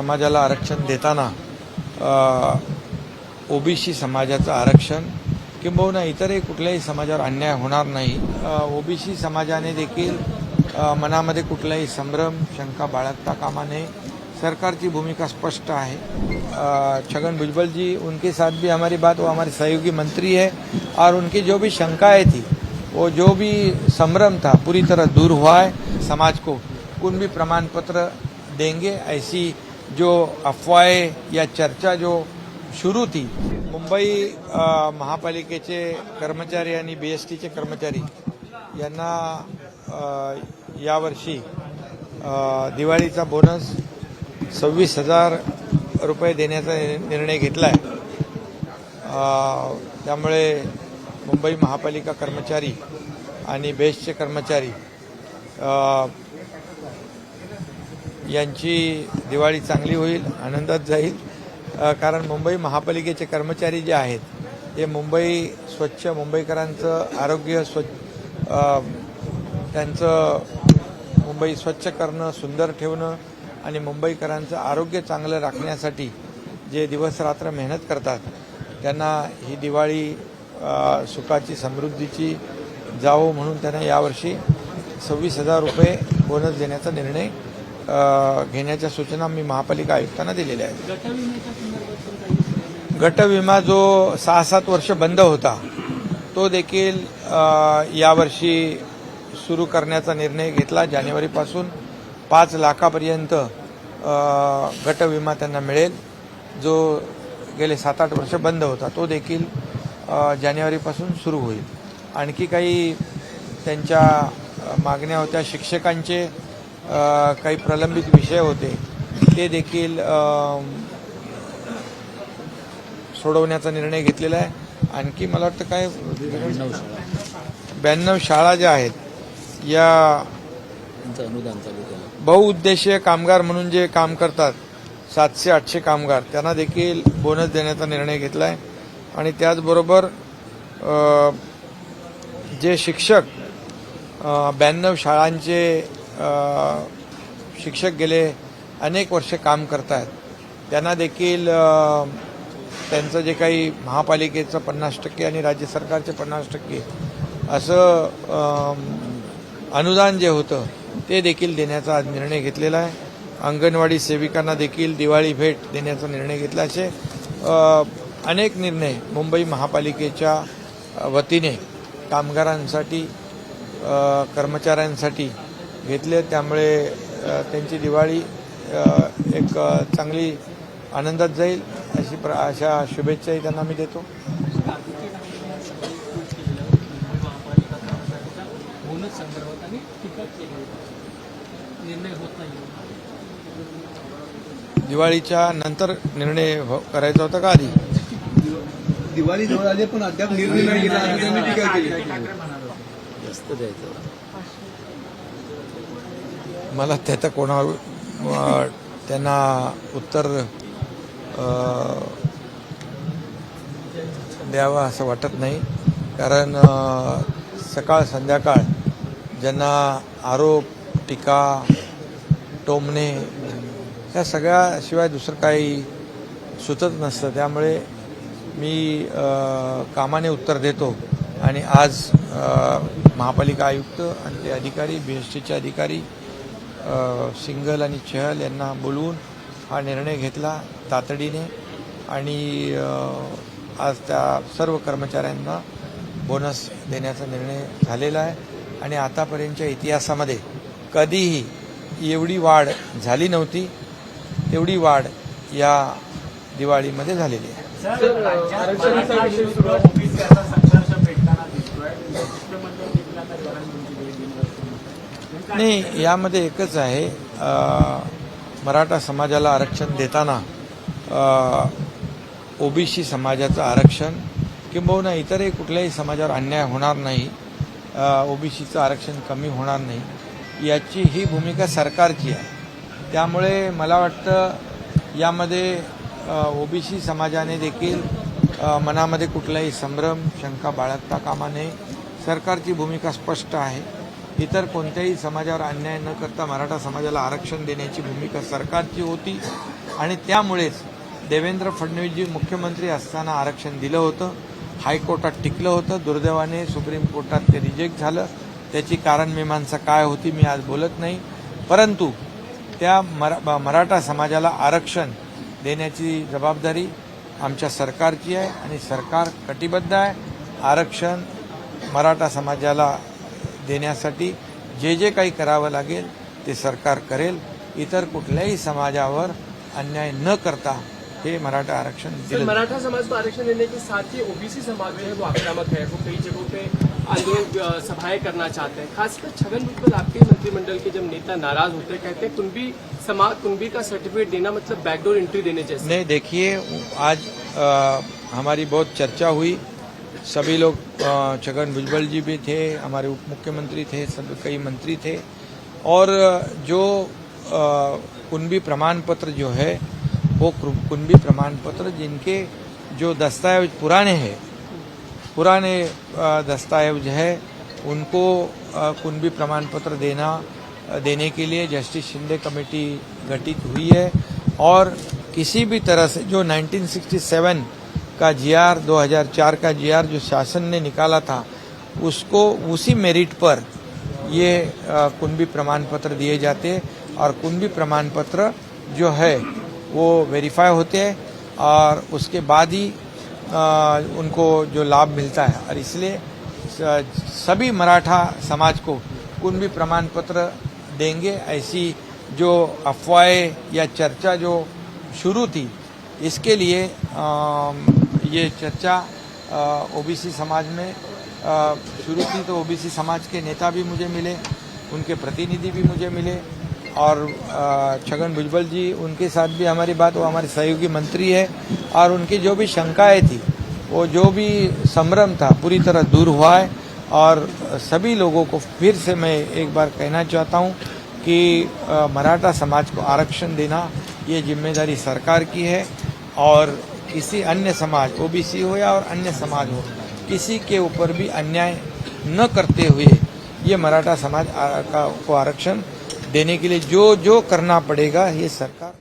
समाजाला आरक्षण देताना ओबीसी समाजाचं आरक्षण किंबहुना इतरही कुठल्याही समाजावर अन्याय होणार नाही. ओबीसी समाजाने देखील मनामध्ये कुठलाही संभ्रम शंका बाळगता कामा नये. सरकारची भूमिका स्पष्ट है छगन भुजबल जी उनके साथ भी हमारी बात वो हमारे सहयोगी मंत्री है और उनकी जो भी शंकाएं थी वो जो भी संभ्रम था पूरी तरह दूर हुआ है. समाज को कुणबी प्रमाण पत्र देंगे ऐसी जो अफवाहें या चर्चा जो सुरू थी मुंबई महापालिकेचे कर्मचारी आणि बी एस टीचे कर्मचारी यांना यावर्षी दिवाळीचा बोनस सव्वीस हजार रुपये देण्याचा निर्णय घेतला आहे त्यामुळे मुंबई महापालिका कर्मचारी आणि बेस्टचे कर्मचारी यांची दिवाळी चांगली होईल आनंदात जाईल. कारण मुंबई महापालिकेचे कर्मचारी जे आहेत ते मुंबई स्वच्छ मुंबईकरांचं आरोग्य स्वच्छ त्यांचं मुंबई स्वच्छ करणं सुंदर ठेवणं आणि मुंबईकरांचं आरोग्य चांगलं राखण्यासाठी जे दिवसरात्र मेहनत करतात त्यांना ही दिवाळी सुखाची समृद्धीची जावो म्हणून त्यांना यावर्षी सव्वीस हजार रुपये बोनस देण्याचा निर्णय घेण्याच्या सूचना मी महापालिका आयुक्तांना दिलेल्या आहेत. गटविमा जो सहा सात वर्ष बंद होता तो देखील यावर्षी सुरू करण्याचा निर्णय घेतला. जानेवारीपासून पाच लाखापर्यंत गटविमा त्यांना मिळेल. जो गेले सात आठ वर्ष बंद होता तो देखील जानेवारीपासून सुरू होईल. आणखी काही त्यांच्या मागण्या होत्या शिक्षकांचे काही प्रलंबित विषय होते. ते देखील सोडवण्याचा निर्णय घेतलेला आहे. आणखी मला वाटतं काय? ब्याण्णव शाळा ज्या आहेत या बहुउद्देशीय कामगार म्हणून जे काम करतात सातशे आठशे कामगार त्यांना देखील बोनस देण्याचा निर्णय घेतला आहे आणि त्याचबरोबर जे शिक्षक ब्याण्णव शाळांचे शिक्षक गेले अनेक वर्ष काम करत आहेत त्यांना देखील त्यांचं जे काही महापालिकेचं पन्नास टक्के आणि राज्य सरकारचे पन्नास टक्के असं अनुदान जे होतं ते देखील देण्याचा आज निर्णय घेतलेला आहे. अंगणवाडी सेविकांना देखील दिवाळी भेट देण्याचा निर्णय घेतला असे अनेक निर्णय मुंबई महापालिकेच्या वतीने कामगारांसाठी कर्मचाऱ्यांसाठी घेतले. त्यामुळे त्यांची दिवाळी एक चांगली आनंदात जाईल अशी प्र अशा शुभेच्छाही त्यांना मी देतो. दिवाळीच्या नंतर निर्णय हो- करायचा होता का आधी? दिवाळी जवळ आली पण अद्याप निर्णय जास्त द्यायचं. मला त्याचं कोणा त्यांना उत्तर द्यावं असं वाटत नाही. कारण सकाळ संध्याकाळ ज्यांना आरोप टीका टोमणे ह्या सगळ्याशिवाय दुसरं काही सुचत नसतं. त्यामुळे मी कामाने उत्तर देतो. आणि आज महापालिका आयुक्त आणि ते अधिकारी बी एस टीचे अधिकारी सिंगल आणि चहल यांना बोलवून हा निर्णय घेतला तातडीने. आणि आज त्या सर्व कर्मचाऱ्यांना बोनस देण्याचा निर्णय झालेला आहे. आणि आतापर्यंतच्या इतिहासामध्ये कधीही एवढी वाढ झाली नव्हती तेवढी वाढ या दिवाळीमध्ये झालेली आहे आरक्षणाचा विषय सुरू आहे. ओबीसी असा संघर्ष पेटताना दिसतोय मुख्यमंत्री देखील आता जगन तुमची भेट घेणार नाही यामध्ये एकच आहे मराठा समाजाला आरक्षण देताना ओबीसी समाजाचं आरक्षण किंबहुना इतरही कुठल्याही समाजावर अन्याय होणार नाही ओबीसीचं आरक्षण कमी होणार नाही याची ही भूमिका सरकारची आहे. त्यामुळे मला वाटतं यामध्ये ओबीसी समाजाने देखील मनामध्ये कुठलाही संभ्रम शंका बाळगता कामा नये. सरकारची भूमिका स्पष्ट आहे. इतर कोणत्याही समाजावर अन्याय न करता मराठा समाजाला आरक्षण देण्याची भूमिका सरकारची होती. आणि त्यामुळेच देवेंद्र फडणवीसजी मुख्यमंत्री असताना आरक्षण दिलं होतं. हायकोर्टात टिकलं होतं. दुर्दैवाने सुप्रीम कोर्टात ते रिजेक्ट झालं. त्याची कारण मीमांसा काय होती मी आज बोलत नाही. परंतु त्या मरा मराठा समाजाला आरक्षण देण्याची जबाबदारी आमच्या सरकारची आहे. आणि सरकार कटिबद्ध आहे. आरक्षण मराठा समाजाला देण्यासाठी जे जे काही करावं लागेल ते सरकार करेल. इतर कुठल्याही समाजावर अन्याय न करता हे मराठा आरक्षण मराठा समाज को आरक्षण देने के साथ ही ओबीसी समाज जो है वो आक्रामक है वो कई जगहों पे आंदोलन सभाएं करना चाहते हैं। खासकर छगन भुजबल आपके मंत्रिमंडल के जब नेता नाराज होते हैं कहते हैं कुंभी समाज कुंभी का सर्टिफिकेट देना मतलब बैकडोर एंट्री देने जैसे। नहीं देखिए आज अ, हमारी बहुत चर्चा हुई सभी लोग छगन भुजबल जी भी थे, हमारे उप मुख्यमंत्री थे, सब कई मंत्री थे। और जो कुंभी प्रमाण पत्र जो है, वो कुंभी प्रमाण पत्र जिनके जो दस्तावेज़ पुराने हैं, पुराने दस्तावेज़ है, उनको कुंभी प्रमाण पत्र देना, देने के लिए जस्टिस शिंदे कमेटी गठित हुई है। और किसी भी तरह से जो 1967 का जीआर 2004 का जीआर जो शासन ने निकाला था उसको उसी मेरिट पर ये कुंभी प्रमाण पत्र दिए जाते और कुंभी प्रमाण पत्र जो है वो वेरीफाई होते हैं और उसके बाद ही अ, उनको जो लाभ मिलता है। और इसलिए सभी मराठा समाज को कुंभी प्रमाण पत्र देंगे। ऐसी जो अफवाहें या चर्चा जो शुरू थी इसके लिए अम, ये चर्चा ओबीसी समाज में शुरू की तो ओबीसी समाज के नेता भी मुझे मिले, उनके प्रतिनिधि भी मुझे मिले और छगन भुजबल जी उनके साथ भी हमारी बात, वो हमारे सहयोगी मंत्री है और उनकी जो भी शंकाएँ थी, वो जो भी संभ्रम था पूरी तरह दूर हुआ है और सभी लोगों को फिर से मैं एक बार कहना चाहता हूँ कि मराठा समाज को आरक्षण देना ये ज़िम्मेदारी सरकार की है और किसी अन्य समाज ओबीसी हो या और अन्य समाज हो, किसी के ऊपर भी अन्याय न करते हुए ये मराठा समाज का, को आरक्षण देने के लिए जो जो करना पड़ेगा, ये सरकार